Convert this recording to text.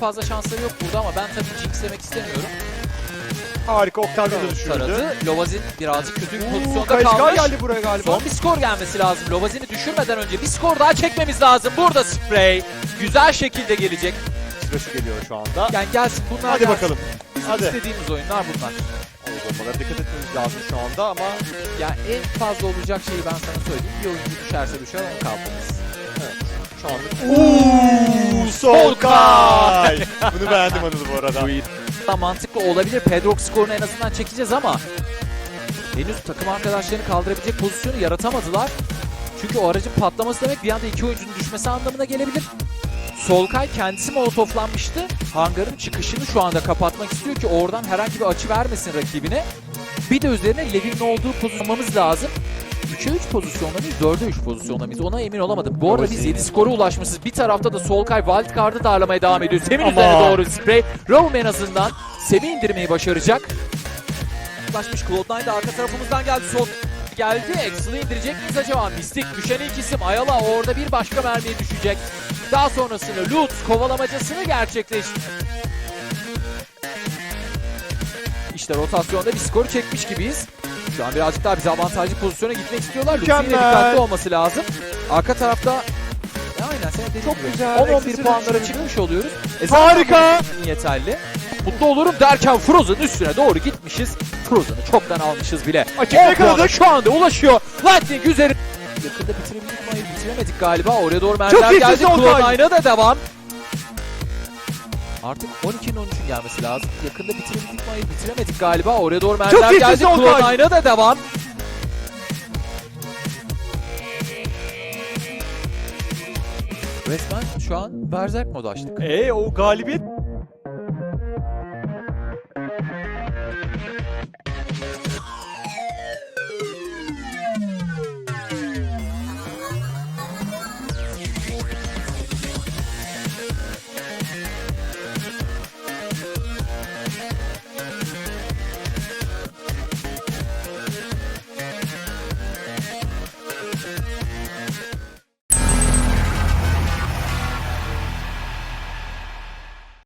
fazla şansları yok burada ama ben tabii jinxlemek istemiyorum. Harika Octavian da düşürdü. Taradı. Lovazin birazcık kötü bir pozisyonda Kayışgar kalmış. geldi buraya galiba. Son bir skor gelmesi lazım. Lovazin'i düşürmeden önce bir skor daha çekmemiz lazım. Burada spray güzel şekilde gelecek. Sırası geliyor şu anda. Yani gelsin bunlar Hadi gelsin. bakalım. Bizim Hadi. istediğimiz oyunlar bunlar. O bombalara dikkat etmemiz lazım şu anda ama Yani en fazla olacak şeyi ben sana söyleyeyim. Bir oyuncu düşerse düşer onu kaldırırız. Şu anda. Uuu Solkay. Bunu beğendim Anıl bu arada. Da mantıklı olabilir. Pedrox skorunu en azından çekeceğiz ama henüz takım arkadaşlarını kaldırabilecek pozisyonu yaratamadılar. Çünkü o aracın patlaması demek bir anda iki oyuncunun düşmesi anlamına gelebilir. Solkay kendisi molotoflanmıştı. Hangarın çıkışını şu anda kapatmak istiyor ki oradan herhangi bir açı vermesin rakibine. Bir de üzerine Levin'in olduğu pozisyonlamamız lazım. 3'e 3 pozisyonda mıyız? 4'e 3 pozisyonda mıyız? Ona emin olamadım. Bu arada biz 7 skora ulaşmışız. Bir tarafta da Solkay wildcard'ı darlamaya devam ediyor. Sem'in üzerine doğru spray. Rome en azından Sem'i indirmeyi başaracak. Ulaşmış Cloud9 da arka tarafımızdan geldi. Sol geldi. Axel'ı indirecek miyiz acaba? Mistik düşen ilk isim. Ayala orada bir başka mermiye düşecek. Daha sonrasında Lutz kovalamacasını gerçekleşti. İşte rotasyonda bir skoru çekmiş gibiyiz. Şu an birazcık daha bize avantajlı pozisyona gitmek istiyorlar. Mükemmel. dikkatli olması lazım. Arka tarafta E aynen senin dediğin Çok gibi. güzel, 10-11 eksisi puanlara çıkmış oluyoruz. E Harika. yeterli. Mutlu olurum derken Frozen'ın üstüne doğru gitmişiz. Frozen'ı çoktan almışız bile. Açık 10 yakaladık. şu anda ulaşıyor. Lightning üzeri. Yakında bitirebildik mi? Hayır bitiremedik galiba. Oraya doğru iyisin geldi. Solkay. Cloud9'a da devam. Artık 12'nin 13'ün gelmesi lazım. Yakında bitirebildik mi? Hayır bitiremedik galiba. Oraya doğru mermiler iyisin geldi. Cloud9'a da devam. Resmen şu an Berserk modu açtık. E o galibiyet